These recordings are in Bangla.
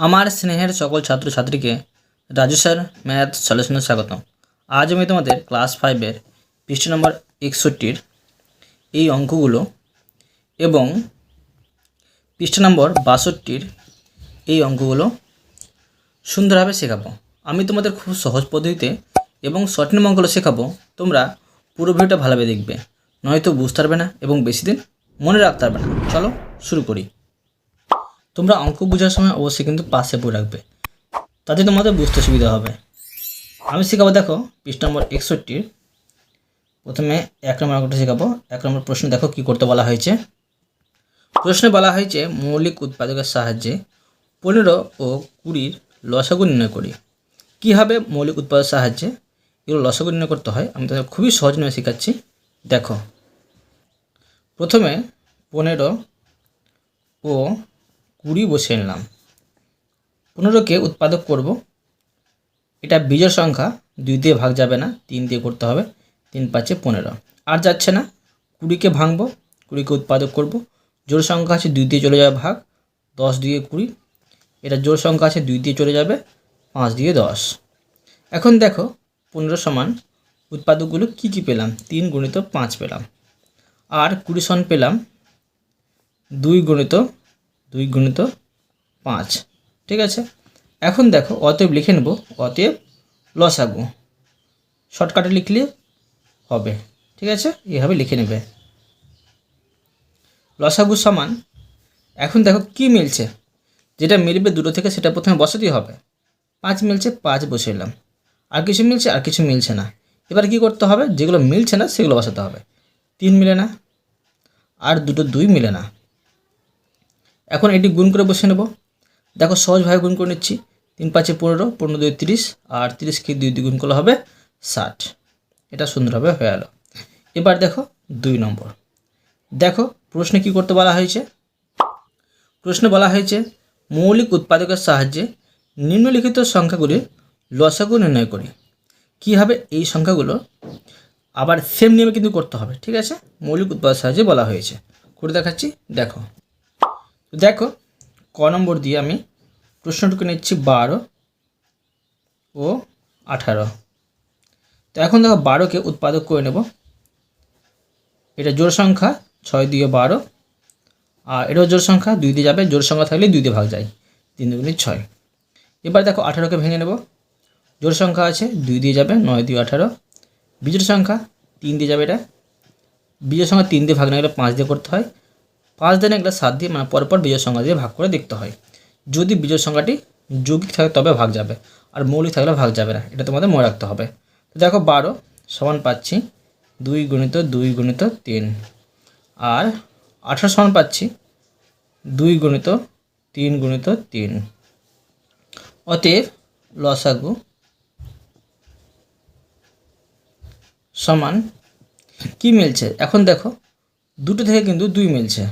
আমার স্নেহের সকল ছাত্রছাত্রীকে রাজু স্যার ম্যাথ সলিউশনে স্বাগত আজ আমি তোমাদের ক্লাস ফাইভের পৃষ্ঠ নম্বর একষট্টির এই অঙ্কগুলো এবং পৃষ্ঠ নম্বর বাষট্টির এই অঙ্কগুলো সুন্দরভাবে শেখাবো। আমি তোমাদের খুব সহজ পদ্ধতিতে এবং নিয়ম অঙ্কগুলো শেখাবো। তোমরা পুরো ভিডিওটা ভালোভাবে দেখবে, নয়তো বুঝতে পারবে না এবং বেশি দিন মনে রাখতে পারবে না। চলো শুরু করি। তোমরা অঙ্ক বোঝার সময় অবশ্যই কিন্তু পাশে বই রাখবে। তাতে তোমাদের বুঝতে সুবিধা হবে। আমি শেখাবো, দেখো, পৃষ্ঠ নম্বর একষট্টির। প্রথমে এক নম্বর অঙ্কটা শেখাবো। এক নম্বর প্রশ্ন, দেখো, কি করতে বলা হয়েছে? প্রশ্নে বলা হয়েছে, মৌলিক উৎপাদকের সাহায্যে পনেরো ও কুড়ির লসাগু নির্ণয় করি। কীভাবে মৌলিক উৎপাদকের সাহায্যে? এগুলো লসাগু নির্ণয় করতে হয়। আমি তাদের খুবই সহজ নিয়ে শেখাচ্ছি। দেখো, প্রথমে পনেরো ও কুড়ি বসিয়ে নিলাম পনেরোকে উৎপাদক করব। এটা বীজের সংখ্যা, দুই দিয়ে ভাগ যাবে না, তিন দিয়ে করতে হবে, তিন পাঁচে পনেরো। আর যাচ্ছে না, কুড়িকে ভাঙবো, কুড়িকে উৎপাদক করব। জোর সংখ্যা আছে, দুই দিয়ে চলে যাবে ভাগ, দশ দিয়ে কুড়ি। এটা জোর সংখ্যা আছে, দুই দিয়ে চলে যাবে, পাঁচ দিয়ে দশ। এখন দেখো, পনেরো সমান, উৎপাদকগুলো কি কি পেলাম? তিন গণিত পাঁচ পেলাম। আর কুড়ি সন পেলাম, দুই গণিত দুই গুণিত পাঁচ। ঠিক আছে? এখন দেখো, অতএব লিখে নেব, অতএব লসাগু। শর্টকাটে লিখলে হবে। ঠিক আছে? এভাবে লিখে নেবে। লসাগু সমান, এখন দেখো কি মিলছে? যেটা মিলবে দুটো থেকে সেটা প্রথমে বসাতেই হবে। পাঁচ মিলছে, পাঁচ বসাইলাম আর কিছু মিলছে, আর কিছু মিলছে না। এবার কি করতে হবে? যেগুলো মিলছে না, সেগুলো বসাতে হবে। তিন মিলে না। আর দুটো দুই মিলে না। এখন এটি গুণ করে বসে নেব। দেখো সহজভাবে গুণ করে নিচ্ছি। তিন পাঁচে পনেরো পনেরো দুই তিরিশ, আর তিরিশকে দুই দুই গুণ করলে হবে ষাট। এটা সুন্দরভাবে হয়ে গেল এবার দেখো দুই নম্বর। দেখো প্রশ্নে কি করতে বলা হয়েছে? প্রশ্নে বলা হয়েছে, মৌলিক উৎপাদকের সাহায্যে নিম্নলিখিত সংখ্যাগুলির লসাগু নির্ণয় করি। কী হবে এই সংখ্যাগুলো? আবার সেম নিয়মে কিন্তু করতে হবে। ঠিক আছে? মৌলিক উৎপাদকের সাহায্যে বলা হয়েছে। করে দেখাচ্ছি। দেখো। তো দেখো, ক নম্বর দিয়ে আমি প্রশ্নটুকু নিচ্ছি বারো ও আঠারো। তো এখন দেখো বারোকে উৎপাদক করে নেব। এটা জোর সংখ্যা, ছয় দিয়ে বারো। আর এটাও জোর সংখ্যা, দুই দিয়ে যাবে জোর সংখ্যা থাকলে দুই দিয়ে ভাগ যায়, তিন দুগুণে ছয়। এবার দেখো আঠারোকে ভেঙে নেব। জোর সংখ্যা আছে, দুই দিয়ে যাবে, নয় দিয়ে আঠারো। বিজোর সংখ্যা, তিন দিয়ে যাবে এটা। বিজোর সংখ্যা তিন দিয়ে ভাগ না গেলে পাঁচ দিয়ে করতে হয়। পাঁচ দিনে এগুলো সাত দিয়ে মানে পরপর বিজয় সংখ্যা দিয়ে ভাগ করে দেখতে হয়। যদি বিজয় সংখ্যাটি যৌগিক থাকে, তবে ভাগ যাবে। আর মৌলিক থাকলে ভাগ যাবে না। এটা তোমাদের মনে রাখতে হবে। দেখো বারো সমান পাচ্ছি দুই গুণিত দুই গুণিত তিন। আর আঠারো সমান পাচ্ছি দুই গুণিত তিন গুণিত তিন। অতএব লসাগু সমান কি মিলছে? এখন দেখো, দুটো থেকে কিন্তু দুই মিলছে।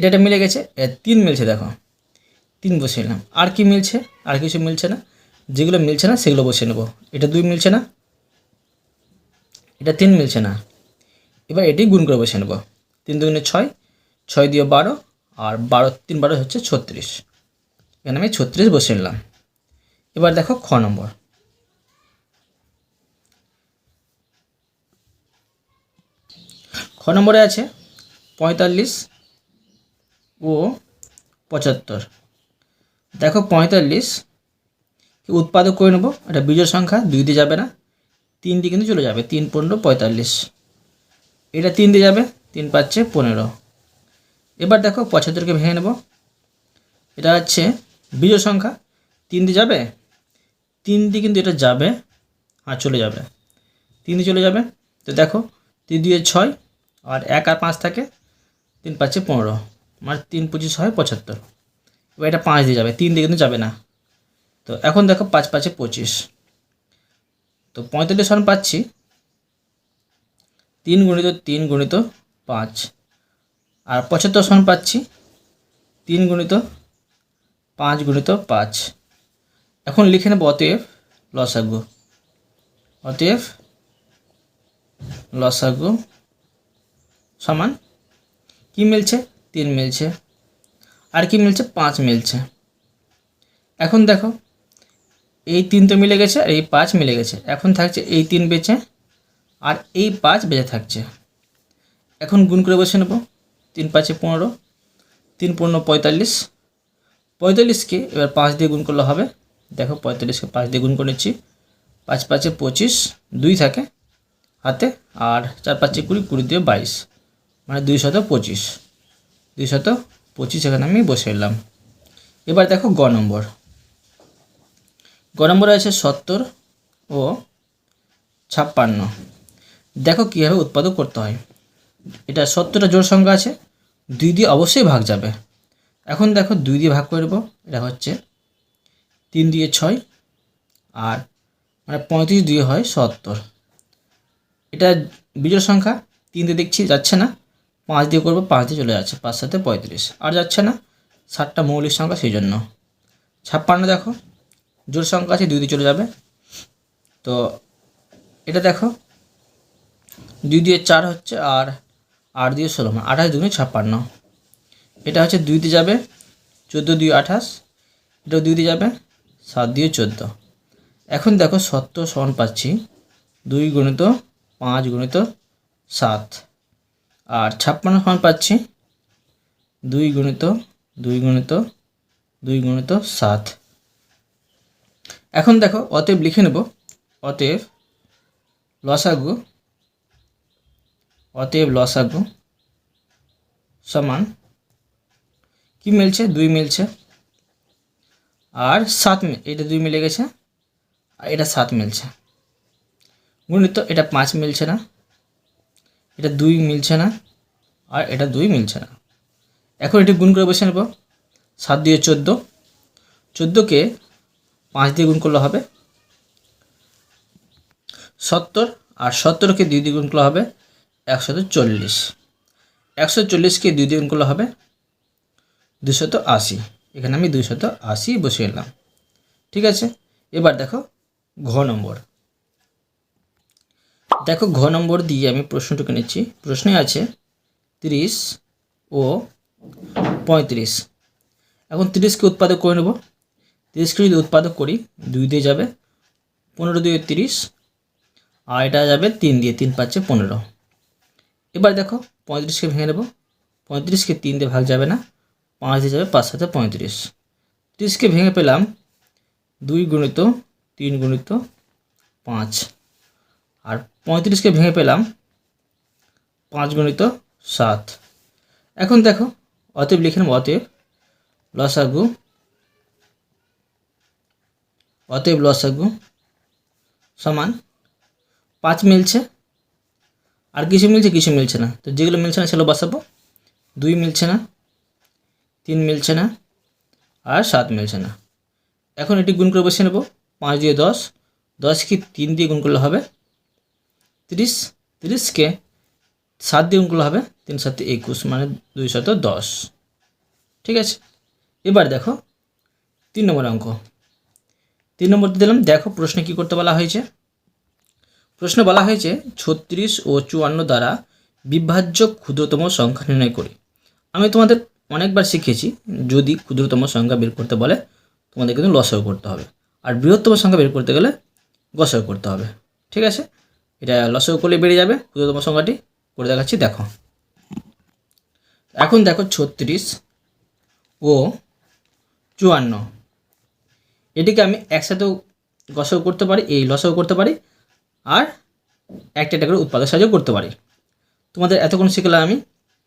এটা এটা মিলে গেছে তিন মিলছে দেখো। তিন বসিয়ে নিলাম। আর কি মিলছে? আর কিছু মিলছে না। যেগুলো মিলছে না, সেগুলো বসিয়ে নেব। এটা দুই মিলছে না। এটা তিন মিলছে না। এবার এটি গুণ করে বসে নেব। তিন দুগুণে ছয় ছয় দিয়ে বারো, আর বারো, তিন বারো হচ্ছে ছত্রিশ। এখানে আমি ছত্রিশ বসে নিলাম। এবার দেখো খ নম্বর। খ নম্বরে আছে পঁয়তাল্লিশ ও পঁচাত্তর। দেখো পঁয়তাল্লিশ উৎপাদক করে নেব? এটা বীজের সংখ্যা, দুই দিয়ে যাবে না। তিন দিয়ে কিন্তু চলে যাবে, তিন পনেরো, পঁয়তাল্লিশ। এটা তিন দিয়ে যাবে, তিন পাচ্ছে পনেরো। এবার দেখো পঁচাত্তরকে ভেঙে নেব। এটা হচ্ছে বীজের সংখ্যা, তিন দিয়ে যাবে? তিন দিয়ে কিন্তু এটা যাবে আর চলে যাবে। তিন দিয়ে চলে যাবে, তো দেখো, তিন দিয়ে ছয়, আর এক আর পাঁচ থাকে, তিন পাচ্ছে পনেরো। মানে তিন পঁচিশ হয় পঁচাত্তর। এবার এটা পাঁচ দিয়ে যাবে, তিন দিয়ে কিন্তু যাবে না। তো এখন দেখো পাঁচ পাঁচে পঁচিশ। তো পঁয়তাল্লিশ সন পাচ্ছি। তিন গুণিত তিন গুণিত পাঁচ। আর পঁচাত্তর সন পাচ্ছি। তিন গুণিত পাঁচ গুণিত পাঁচ। এখন লিখে নেব অতএব লসাগু। অতএব লসাগু সমান কি মিলছে? তিন মিলছে। আর কি মিলছে? পাঁচ মিলছে। এখন দেখো, এই তিন তো মিলে গেছে আর এই পাঁচ মিলে গেছে। এখন থাকছে এই তিন বেঁচে আর এই পাঁচ বেঁচে থাকছে। এখন গুণ করে বসে নেব। তিন পাঁচে পনেরো, তিন পনেরো পঁয়তাল্লিশ। পঁয়তাল্লিশকে এবার পাঁচ দিয়ে গুণ করলে হবে। দেখো, পঁয়তাল্লিশকে পাঁচ দিয়ে গুণ করে নিচ্ছি। পাঁচ পাঁচে পঁচিশ, দুই থাকে হাতে। আর চার পাঁচে কুড়ি কুড়ি দিয়ে বাইশ। মানে দুই শত পঁচিশ। দুই শত পঁচিশ এখানে আমি বসে এলাম। এবার দেখো গ নম্বর। গ নম্বর আছে সত্তর ও ছাপ্পান্ন। দেখো কীভাবে উৎপাদক করতে হয়। এটা সত্তরটা জোর সংখ্যা আছে, দুই দিয়ে অবশ্যই ভাগ যাবে। এখন দেখো দুই দিয়ে ভাগ করে দেবো, এটা হচ্ছে তিন দিয়ে ছয় আর মানে পঁয়ত্রিশ দিয়ে হয় সত্তর। এটা বিজোড় সংখ্যা, তিন দিয়ে দেখছি, যাচ্ছে না। পাঁচ দিয়ে করব, পাঁচ দিয়ে চলে যাচ্ছে, পাঁচ সাথে পঁয়ত্রিশ। আর যাচ্ছে না, ষাটটা মৌলিক সংখ্যা সেই জন্য ছাপ্পান্ন দেখো জোর সংখ্যা আছে, দুই দিয়ে চলে যাবে। তো এটা দেখো, দুই দিয়ে চার হচ্ছে আর, আট দিয়ে ষোলো মানে আঠাশ দুগুণে ছাপ্পান্ন। এটা হচ্ছে দুই দিয়ে যাবে, চোদ্দ দুই আঠাশ, এটাও দুই দিয়ে যাবে, সাত দিয়ে চোদ্দ। এখন দেখো সত্তর সমান পাচ্ছি, দুই গুণিত পাঁচ গুণিত সাত। আর ছাপ্পান্ন সমান পাচ্ছি দুই গুণিত দুই গুণিত দুই গুণিত সাত। এখন দেখো, অতএব লিখে নেব, অতএব লসাগু অতএব লসাগু সমান কি মিলছে? দুই মিলছে। আর সাত এটা দুই মিলে গেছে, আর এটা সাত মিলছে। গুণিত, এটা পাঁচ মিলছে না। এটা দুই মিলছে না, আর এটা দুই মিলছে না। এখন এটি গুণ করে বসে নেব, সাত দিয়ে চোদ্দ। চোদ্দোকে পাঁচ দিয়ে গুণ করলে হবে সত্তর, আর সত্তরকে দুই দিয়ে গুণ করলে হবে একশত চল্লিশ। একশো চল্লিশকে দুই দিয়ে গুণ করলে হবে দুশত আশি। এখানে আমি দুশত আশি বসিয়ে এলাম ঠিক আছে? এবার দেখো ঘ নম্বর। দেখো ঘ নম্বর দিয়ে আমি প্রশ্নটুকু নিচ্ছি। প্রশ্নে আছে তিরিশ ও পঁয়ত্রিশ। এখন তিরিশকে উৎপাদক করে নেব। তিরিশকে যদি উৎপাদক করি, দুই দিয়ে যাবে পনেরো দিয়ে তিরিশ, আর এটা যাবে তিন দিয়ে তিন পাচ্ছে পনেরো। এবার দেখো পঁয়ত্রিশকে ভেঙে নেব। পঁয়ত্রিশকে তিন দিয়ে ভাগ যাবে না, পাঁচ দিয়ে যাবে পাঁচ সাথে পঁয়ত্রিশ। তিরিশকে ভেঙে পেলাম দুই গুণিত তিন গুণিত পাঁচ। আর পঁয়ত্রিশকে ভেঙে পেলাম পাঁচ গণিত সাত। এখন দেখো, অতএব লিখে নেব, অতএব লসাগু অতএব লসাগু সমান পাঁচ মিলছে। আর কিছু মিলছে কিছু মিলছে না। তো যেগুলো মিলছে না, সেগুলো বসাবো। দুই মিলছে না, তিন মিলছে না, আর সাত মিলছে না। এখন এটি গুণ করে বসে নেব, পাঁচ দিয়ে দশ। দশ কি তিন দিয়ে গুণ করলে হবে? তিরিশ, তিরিশকে সাত দিয়ে গুণ করলে হবে তিন সাতে একুশ মানে দুই শত দশ। ঠিক আছে? এবার দেখো, তিন নম্বর অঙ্ক। তিন নম্বর দিলাম, দেখো প্রশ্নে কী করতে বলা হয়েছে? প্রশ্নে বলা হয়েছে, ছত্রিশ ও চুয়ান্ন দ্বারা বিভাজ্য ক্ষুদ্রতম সংখ্যা নির্ণয় করি। আমি তোমাদের অনেকবার শিখেছি যদি ক্ষুদ্রতম সংখ্যা বের করতে বলে, তোমাদের কিন্তু লসাগু করতে হবে। আর বৃহত্তম সংখ্যা বের করতে গেলে গসাগু করতে হবে। ঠিক আছে? এটা লসাগু করলে বেড়ে যাবে, ক্ষুদ্রতম সংখ্যাটি করে দেখাচ্ছি, দেখো। এখন দেখো ছত্রিশ ও চুয়ান্ন। এটিকে আমি একসাথেও গসাগু করতে পারি, এই লসও করতে পারি, আর একটা একটা করে উৎপাদক সাহায্য করতে পারি। তোমাদের এতক্ষণ শিখলাম আমি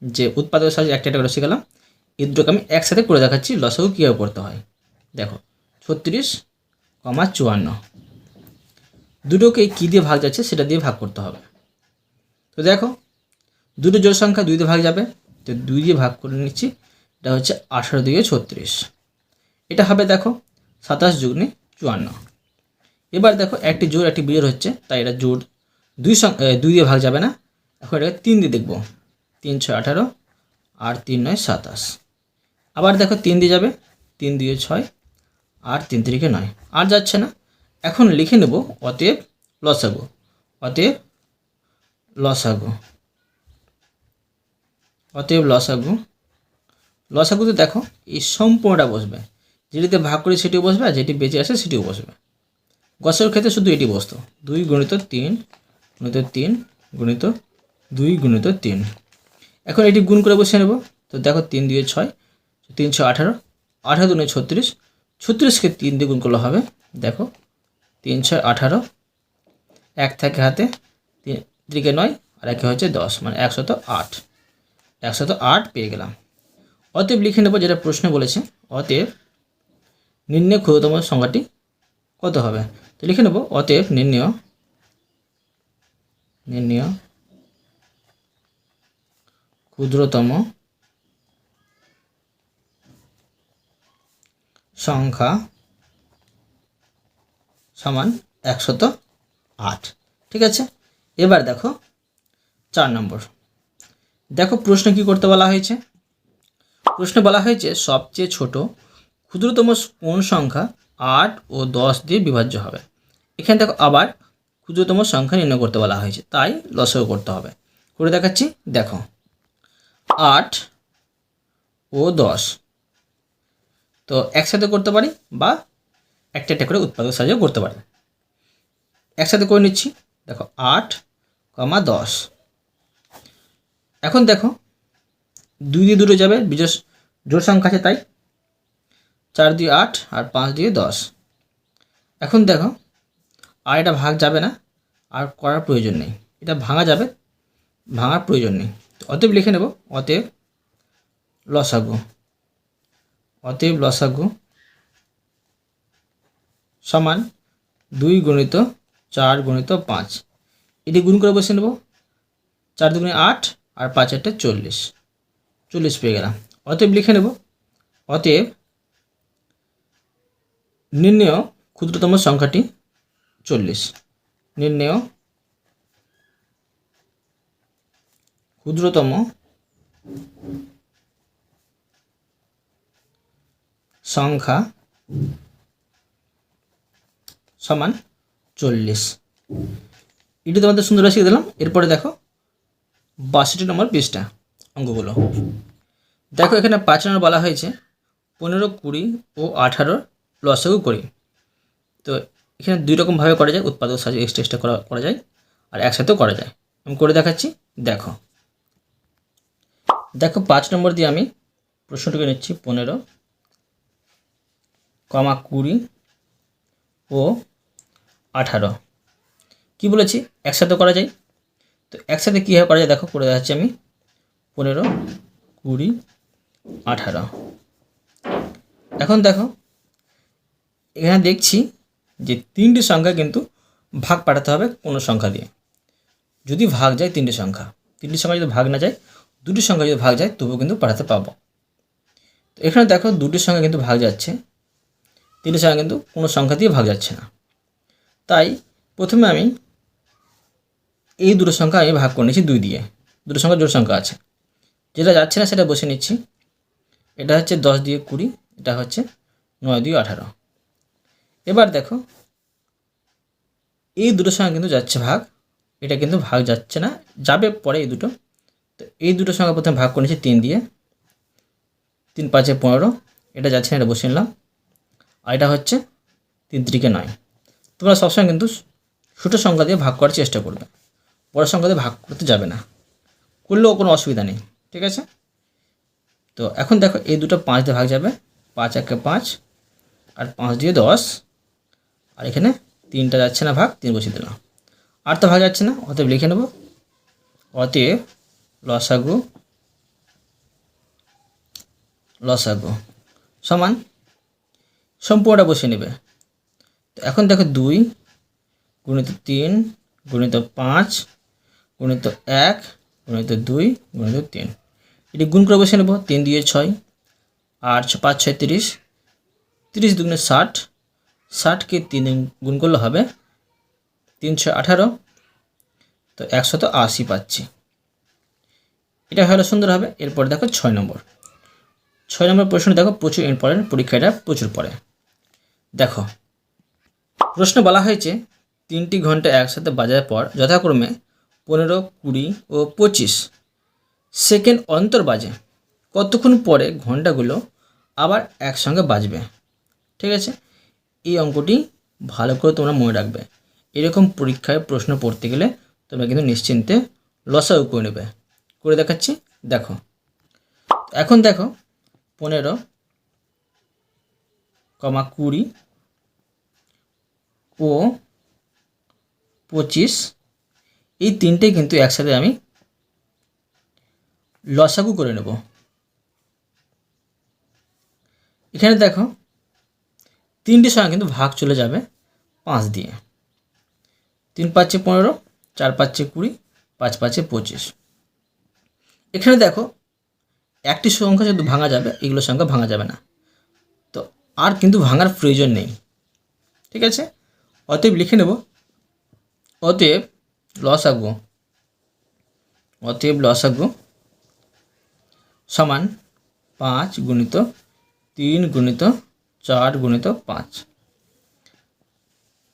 যে উৎপাদক সাহায্যে একটা একটা করে শিখলাম। এই দুটোকে আমি একসাথে করে দেখাচ্ছি লসাগু কীভাবে করতে হয়। দেখো, ছত্রিশ, কমা চুয়ান্ন। দুটোকে কী দিয়ে ভাগ যাচ্ছে সেটা দিয়ে ভাগ করতে হবে। তো দেখো, দুটো জোড় সংখ্যা দুই দিয়ে ভাগ যাবে, তো দুই দিয়ে ভাগ করে নিচ্ছি, এটা হচ্ছে আঠারো দিয়ে ছত্রিশ। এটা হবে দেখো সাতাশ যুগ্নে চুয়ান্ন। এবার দেখো একটি জোর একটি বিজোড় হচ্ছে, তাই এটা জোর দুই দুই দিয়ে ভাগ যাবে না, এখন এটাকে তিন দিয়ে দেখব। তিন, ছয়, আঠারো, আর তিন নয়, সাতাশ। আবার দেখো তিন দিয়ে যাবে, তিন দিয়ে ছয়, আর তিন তিরিকে নয়। আর যাচ্ছে না এখন লিখে নেব, অতএব লসাগু অতএব লসাগু অতএব লসাগু। লসাগুতে দেখো, এই সম্পূর্ণটা বসবে। যেটিতে ভাগ করে সেটিও বসবে, আর যেটি বেঁচে আসে সেটিও বসবে। গসের ক্ষেত্রে শুধু এটি বসতো। দুই গুণিত তিন গুণিত তিন, গুণিত দুই, গুণিত তিন। এখন এটি গুণ করে বসিয়ে নেব। তো দেখো, তিন দিয়ে ছয় তিন তিনশো আঠারো আঠারো দুনে ছত্রিশ, ছত্রিশকে তিন দিয়ে গুণ করলে হবে, দেখো তিন ছয় আঠারো, এক থাকে হাতে, তিন দিকে নয়, আর একে হচ্ছে দশ মানে একশত আট। একশত আট পেয়ে গেলাম। অতএব লিখে নেব যেটা প্রশ্ন বলেছে, অতএব নির্ণয় ক্ষুদ্রতম সংখ্যাটি কত হবে? তো লিখে নেব, অতএব নির্ণয় নির্ণয় ক্ষুদ্রতম সংখ্যা সমান একশত আট। ঠিক আছে? এবার দেখো, চার নম্বর। দেখো, প্রশ্ন কি করতে বলা হয়েছে? প্রশ্নে বলা হয়েছে, সবচেয়ে ছোট ক্ষুদ্রতম কোন সংখ্যা আট ও দশ দিয়ে বিভাজ্য হবে। এখানে দেখো, আবার ক্ষুদ্রতম সংখ্যা নির্ণয় করতে বলা হয়েছে, তাই লসও করতে হবে। করে দেখাচ্ছি, দেখো, আট ও দশ। তো একসাথে করতে পারি বা একটা একটা করে উৎপাদক সাহায্যে করতে পারি একসাথে করে নিচ্ছি। দেখো, আট কমা দশ। এখন দেখো, দুই দিয়ে দুটো যাবে, বিজোড়, জোড় সংখ্যা আছে তাই। চার দিয়ে আট আর পাঁচ দিয়ে দশ। এখন দেখো, আর এটা ভাগ যাবে না, আর করার প্রয়োজন নেই। এটা ভাঙা যাবে, ভাঙার প্রয়োজন নেই। অতএব লিখে নেব, অতএব লসাগু। অতএব লসাগু সমান দুই গণিত চার গণিত পাঁচ। এটি গুণ করে বসে নেব। চার দুগুণে আট আর পাঁচ আটটা চল্লিশ। চল্লিশ পেয়ে গেলাম। অতএব লিখে নেব। অতএব নির্ণেয় ক্ষুদ্রতম সংখ্যাটি চল্লিশ। নির্ণেয় ক্ষুদ্রতম সংখ্যা সমান চল্লিশ। এটি তোমাদের সুন্দর শিখে দিলাম। এরপরে দেখো বাষট্টি নম্বর পৃষ্ঠা অঙ্কগুলো। দেখো এখানে পাঁচ নম্বর বলা হয়েছে, পনেরো, কুড়ি ও আঠারোর লসগু করি। তো এখানে দুই রকমভাবে করা যায়, উৎপাদক সাহায্যে এক্সট্রা এক্সট্রা করা করা যায় আর একসাথেও করা যায়। আমি করে দেখাচ্ছি, দেখো। দেখো পাঁচ নম্বর দিয়ে আমি প্রশ্নটিকে নিচ্ছি, পনেরো, কমা কুড়ি ও আঠারো। কি বলেছি? একসাথে করা যায়? তো একসাথে কীভাবে করা যায়? দেখো, করে দেখাচ্ছি আমি। পনেরো কুড়ি আঠারো। এখন দেখো, এখানে দেখছি যে তিনটি সংখ্যা কিন্তু ভাগ পাঠাতে হবে কোনো সংখ্যা দিয়ে। যদি ভাগ যায় তিনটি সংখ্যা। তিনটি সংখ্যা যদি ভাগ না যায়, দুটি সংখ্যা যদি ভাগ যায়, তবুও কিন্তু পাঠাতে পাবো। তো এখানে দেখো, দুটি সংখ্যা কিন্তু ভাগ যাচ্ছে। তিনটি সংখ্যা কিন্তু কোনো সংখ্যা দিয়ে ভাগ যাচ্ছে না। তাই প্রথমে আমি এই দুটো সংখ্যা আমি ভাগ করে নিচ্ছি দুই দিয়ে। দুটো সংখ্যা জোড় সংখ্যা আছে। যেটা যাচ্ছে না সেটা বসে নিচ্ছি। এটা হচ্ছে দশ দিয়ে কুড়ি, এটা হচ্ছে নয় দিয়ে আঠারো। এবার দেখো, এই দুটোর সঙ্গে কিন্তু যাচ্ছে ভাগ, এটা কিন্তু ভাগ যাচ্ছে না, যাবে পরে এই দুটো। তো এই দুটোর সঙ্গে প্রথমে ভাগ করে নিচ্ছি তিন দিয়ে। তিন পাঁচে পনেরো, এটা যাচ্ছে না, এটা বসে নিলাম। আর এটা হচ্ছে তিন তিরিকে নয়। তোমরা সবসময় কিন্তু ছোটো সংখ্যা দিয়ে ভাগ করার চেষ্টা করবে। বড় সংখ্যা দিয়ে ভাগ করতে যাবে না। করলেও কোনো অসুবিধা নেই, ঠিক আছে? তো এখন দেখো এই দুটো পাঁচ দিয়ে ভাগ যাবে। পাঁচ একে পাঁচ আর পাঁচ দিয়ে দশ। আর এখানে তিনটা যাচ্ছে না ভাগ, তিন বসিয়ে দিলাম। আর তো ভাগ যাচ্ছে না, অতএব লিখে নেব। অতএব লসাগু লসাগু সমান সম্পূর্ণটা বসে নেবে। তো এখন দেখো দুই, গুণিত তিন, গুণিত পাঁচ, গুণিত এক, গুণিত দুই, গুণিত তিন। এটি গুণ করে বসে নেব, তিন দিয়ে ছয় আর পাঁচ, ছয়, তিরিশ। তিরিশ দুগুণে ষাট, ষাটকে তিন গুণ করলে হবে তিনশো আঠারো। তো একশত আশি পাচ্ছি। এটা হলে সুন্দর হবে, এরপর দেখো ছয় নম্বর। ছয় নম্বর প্রশ্ন দেখো প্রচুর ইম্পর্টেন্ট পরীক্ষাটা প্রচুর পড়ে। দেখো প্রশ্ন বলা হয়েছে, তিনটি ঘণ্টা একসাথে বাজার পর যথাক্রমে পনেরো, কুড়ি ও পঁচিশ সেকেন্ড অন্তর বাজে। কতক্ষণ পরে ঘন্টাগুলো আবার একসঙ্গে বাজবে? ঠিক আছে? এই অঙ্কটি ভালো করে তোমরা মনে রাখবে। এরকম পরীক্ষায় প্রশ্ন পড়তে গেলে তোমরা কিন্তু নিশ্চিন্তে লসাও করে নেবে। করে দেখাচ্ছি। দেখো। এখন দেখো, পনেরো, কমা কুড়ি ও পঁচিশ, এই তিনটে কিন্তু একসাথে আমি লসাগু করে নেব। এখানে দেখো তিনটির সঙ্গে কিন্তু ভাগ চলে যাবে পাঁচ দিয়ে। তিন পাঁচে পনেরো, চার পাঁচে কুড়ি, পাঁচ পাঁচে পঁচিশ। এখানে দেখো, একটি সংখ্যা যদি ভাঙা যাবে এগুলোর সংখ্যা ভাঙা যাবে না। তো আর কিন্তু ভাঙার প্রয়োজন নেই। ঠিক আছে? অতএব লিখে নেব, অতএব লসাগু অতএব লস লসাগু সমান পাঁচ গুণিত তিন গুণিত চার গুণিত পাঁচ।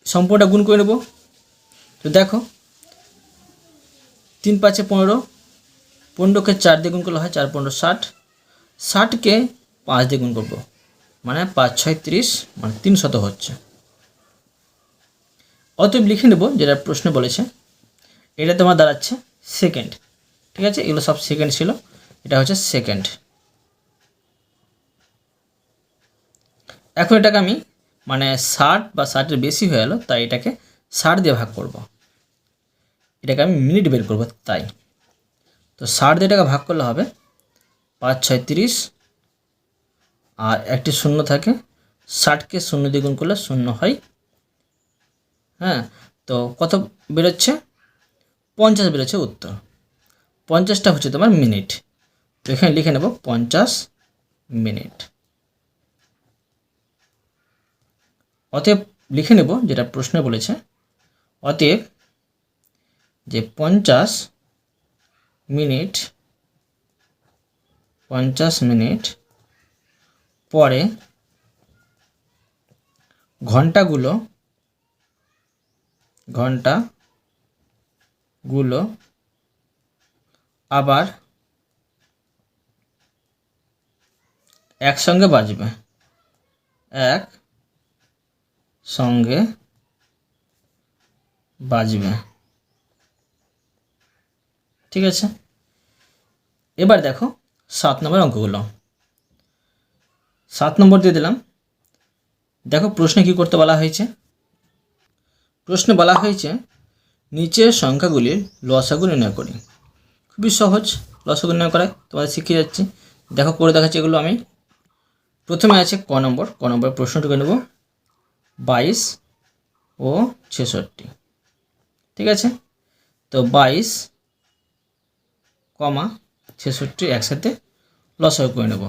সম্পূর্ণটা গুণ করে নেব। তো দেখো, তিন পাঁচে পনেরো, পনেরোকে চার দিয়ে গুণ করলে হয় চার, পনেরো, ষাট। ষাটকে পাঁচ দিয়ে গুণ করব মানে পাঁচ, ছয়, তিরিশ মানে তিন শত হচ্ছে। অতএব লিখে নেব যেটা প্রশ্ন বলেছে। এটা তোমার দাঁড়াচ্ছে সেকেন্ড ঠিক আছে? এগুলো সব সেকেন্ড ছিল। এটা হচ্ছে সেকেন্ড এখন এটাকে আমি মানে ষাট বা ষাটের বেশি হয়ে গেলো তাই এটাকে ষাট দিয়ে ভাগ করব। এটাকে আমি মিনিট বের করব, তাই। তো ষাট দিয়ে এটাকে ভাগ করলে হবে পাঁচ, ছয়, তিরিশ। আর একটি শূন্য থাকে, ষাটকে শূন্য দিয়ে গুণ করলে শূন্য হয় হ্যাঁ? তো কত বেরোচ্ছে? পঞ্চাশ বেরোচ্ছে উত্তর। পঞ্চাশটা হচ্ছে তোমার মিনিট। তো এখানে লিখে নেব পঞ্চাশ মিনিট। অতএব লিখে নেব যেটা প্রশ্নে বলেছে। অতএব যে পঞ্চাশ মিনিট পঞ্চাশ মিনিট পরে ঘন্টাগুলো ঘন্টাগুলো আবার একসঙ্গে বাজবে। এক সঙ্গে বাজবে। ঠিক আছে? এবার দেখো সাত নম্বর অঙ্কগুলো। সাত নম্বর দিয়ে দিলাম। দেখো প্রশ্নে কি করতে বলা হয়েছে? প্রশ্নে বলা হয়েছে, নিচের সংখ্যাগুলির লসাগু নির্ণয় করি। খুবই সহজ লসাগু নির্ণয় করায়, তোমাদের শিখিয়ে যাচ্ছি। দেখো, করে দেখাচ্ছি এগুলো আমি। প্রথমে আছে ক নম্বর। ক নম্বর প্রশ্নটুকু নেব। বাইশ ও ছেষট্টি। ঠিক আছে? তো বাইশ কমা ছেষট্টি একসাথে লসাগু করে নেব।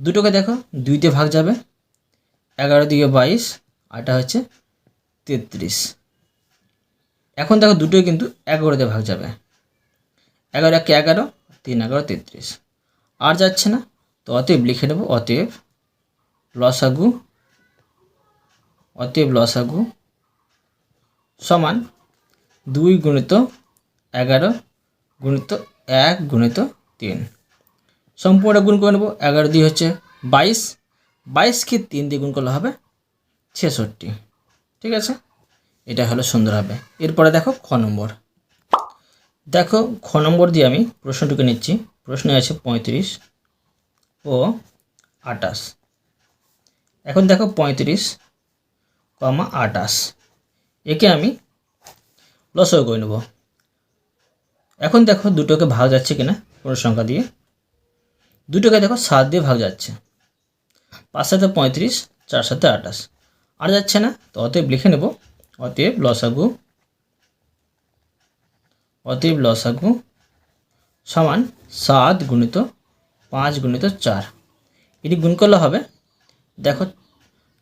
দুটোকে দেখো, দুইতে ভাগ যাবে। এগারো দিকে বাইশ আরটা হচ্ছে তেত্রিশ। এখন দেখো দুটোই কিন্তু এগারোতে ভাগ যাবে। এগারো একে এগারো, তিন এগারো তেত্রিশ। আর যাচ্ছে না, তো অতএব লিখে নেব, অতএব লসাগু অতএব লসাগু সমান দুই গুণিত এগারো গুণিত এক গুণিত তিন। সম্পূর্ণ গুণ করে নেব, এগারো দিয়ে হচ্ছে বাইশ। বাইশকে তিন দিয়ে গুণ করলে হবে ছেষট্টি। ঠিক আছে? এটা হলো সুন্দর হবে। এরপরে দেখো খ নম্বর। দেখো খ নম্বর দিয়ে আমি প্রশ্নটুকু নিচ্ছি। প্রশ্নে আছে পঁয়ত্রিশ ও আটাশ এখন দেখো পঁয়ত্রিশ কমা আটাশ একে আমি লসও করে নেব। এখন দেখো দুটোকে ভাগ যাচ্ছে কিনা কোনো সংখ্যা দিয়ে। দুটোকে দেখো সাত দিয়ে ভাগ যাচ্ছে। পাঁচ সাথে পঁয়ত্রিশ, চার সাথে আটাশ আর যাচ্ছে না, তো অতএব লিখে নেব, অতএব লসাগু অতএব লসাগু সমান সাত গুণিত পাঁচ গুণিত চার। এটি গুণ করলে হবে, দেখো,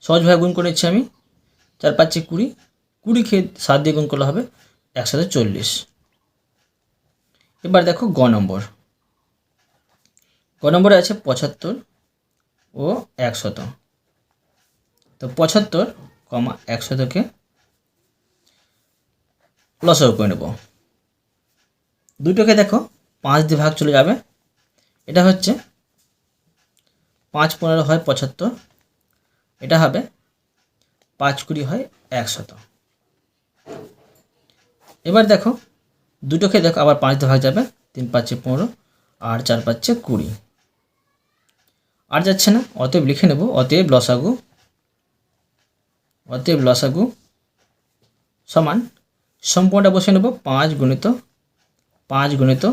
সহজভাবে গুণ করে নিচ্ছি আমি, চার পাঁচে কুড়ি কুড়ি খেয়ে সাত দিয়ে গুণ করলে হবে একসাথে চল্লিশ। এবার দেখো গ নম্বর। গ নম্বরে আছে পঁচাত্তর ও একশত। তো পঁচাত্তর কমা একশতকে লসও করে নেব। দুটোকে দেখো, পাঁচ দিয়ে ভাগ চলে যাবে। এটা হচ্ছে পাঁচ পনেরো হয় পঁচাত্তর, এটা হবে পাঁচ কুড়ি হয় একশত এবার দেখো, দুটোকে দেখো, আবার পাঁচ দিয়ে ভাগ যাবে, তিন পাঁচে পনেরো, আর চার পাঁচে কুড়ি। আর যাচ্ছে না, অতএব লিখে নেব, অতএব লসাগু অতএব লসাগু সমান সম্পূর্ণটা বসে নেব পাঁচ গুণিত পাঁচ গুণিত,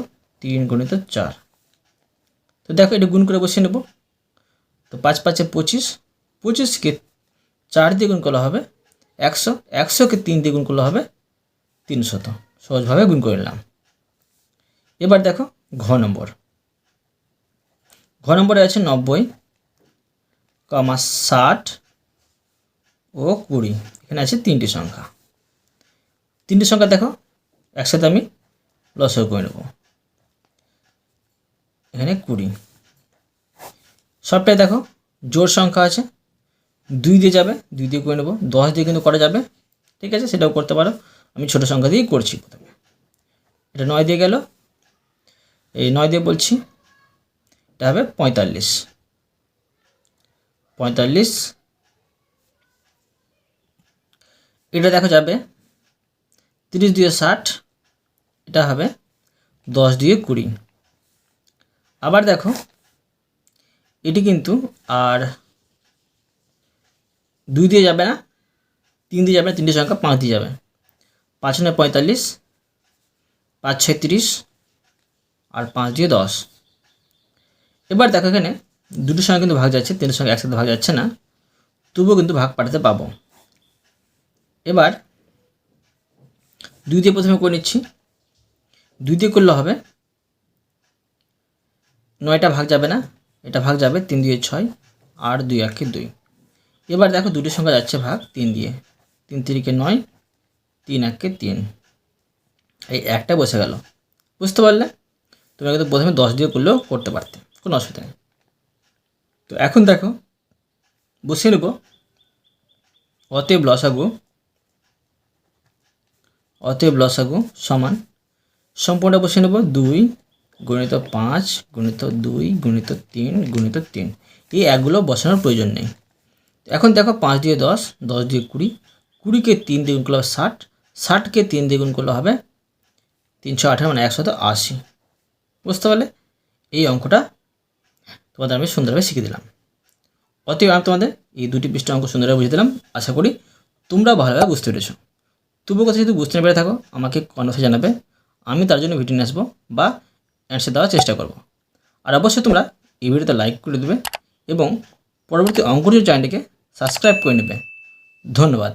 তিন গুণিত চার। তো দেখো এটা গুণ করে বসিয়ে নেব। তো পাঁচ পাঁচে পঁচিশ, পঁচিশকে চার দিয়ে গুণ করলে হবে একশো, একশোকে তিন দিয়ে গুণ করলে হবে তিনশত। সহজভাবে গুণ করে নিলাম। এবার দেখো ঘ নম্বর। ঘ নম্বরে আছে নব্বই, কমা ষাট ও কুড়ি। এখানে আছে তিনটি সংখ্যা। তিনটি সংখ্যা দেখো, একসাথে আমি লসও করে নেব। এখানে কুড়ি। সবটাই দেখো জোর সংখ্যা আছে। দুই দিয়ে যাবে, দুই দিয়ে করে নেব। দশ দিয়ে কিন্তু করা যাবে। ঠিক আছে, সেটাও করতে পারো। আমি ছোট সংখ্যা দিয়েই করছি প্রথমে। এটা নয় দিয়ে গেল। এই নয় দিয়ে বলছি, এটা হবে পঁয়তাল্লিশ। পঁয়তাল্লিশ এটা দেখো যাবে তিরিশ দিয়ে ষাট, এটা হবে দশ দিয়ে কুড়ি। আবার দেখো, এটি কিন্তু আর দুই দিয়ে যাবে না, তিন দিয়ে যাবে না, তিনটে সংখ্যা পাঁচ দিয়ে যাবে। পাঁচ নয় পঁয়তাল্লিশ, পাঁচ ছয় তিরিশ আর পাঁচ দিয়ে দশ। এবার দেখো এখানে দুটোর সঙ্গে কিন্তু ভাগ যাচ্ছে তিনের সঙ্গে একসাথে ভাগ যাচ্ছে না, তবুও কিন্তু ভাগ পাঠাতে পাবো। এবার দুই দিয়ে প্রথমে করে নিচ্ছি। দুই দিয়ে করলে হবে নয়টা ভাগ যাবে না? এটা ভাগ যাবে তিন দিয়ে ছয়, আর দুই একে দুই। এবার দেখো দুটির সংখ্যা যাচ্ছে ভাগ তিন দিয়ে। তিন তিরিকে নয়, তিন একে তিন। এই একটা বসে গেল। বুঝতে পারলে? তোমরা কিন্তু প্রথমে দশ দিয়ে করলেও করতে পারতে, কোনো অসুবিধা নেই। তো এখন দেখো, বসিয়ে নেব। অতএব লসাগু অতএব লসাগু সমান। সম্পূর্ণ বসিয়ে নেব দুই গণিত পাঁচ, গণিত দুই, গণিত তিন গণিত তিন। এই একগুলো বসানোর প্রয়োজন নেই। এখন দেখো পাঁচ দিয়ে দশ দশ দিয়ে কুড়ি। কুড়িকে তিন দিয়ে গুণ করলে হবে ষাট। ষাটকে তিন দিয়ে গুণ করলে হবে তিনশো আঠারো মানে একশত আশি। বুঝতে পারলে? এই অঙ্কটা তোমাদের আমি সুন্দরভাবে শিখিয়ে দিলাম। অতএব আমি তোমাদের এই দুটি পৃষ্ঠা অঙ্ক সুন্দরভাবে বুঝিয়ে দিলাম। আশা করি তোমরা ভালোভাবে বুঝতে পেরেছ। তবুও কথা যদি বুঝতে না পেরে থাকো, আমাকে কনফে জানাবে। আমি তার জন্য ভিডিও নিয়ে আসব বা অ্যান্সার দেওয়ার চেষ্টা করব। আর অবশ্যই তোমরা এই ভিডিওতে লাইক করে দেবে এবং পরবর্তী অঙ্কটির চ্যানেলটিকে সাবস্ক্রাইব করে নেবে। ধন্যবাদ।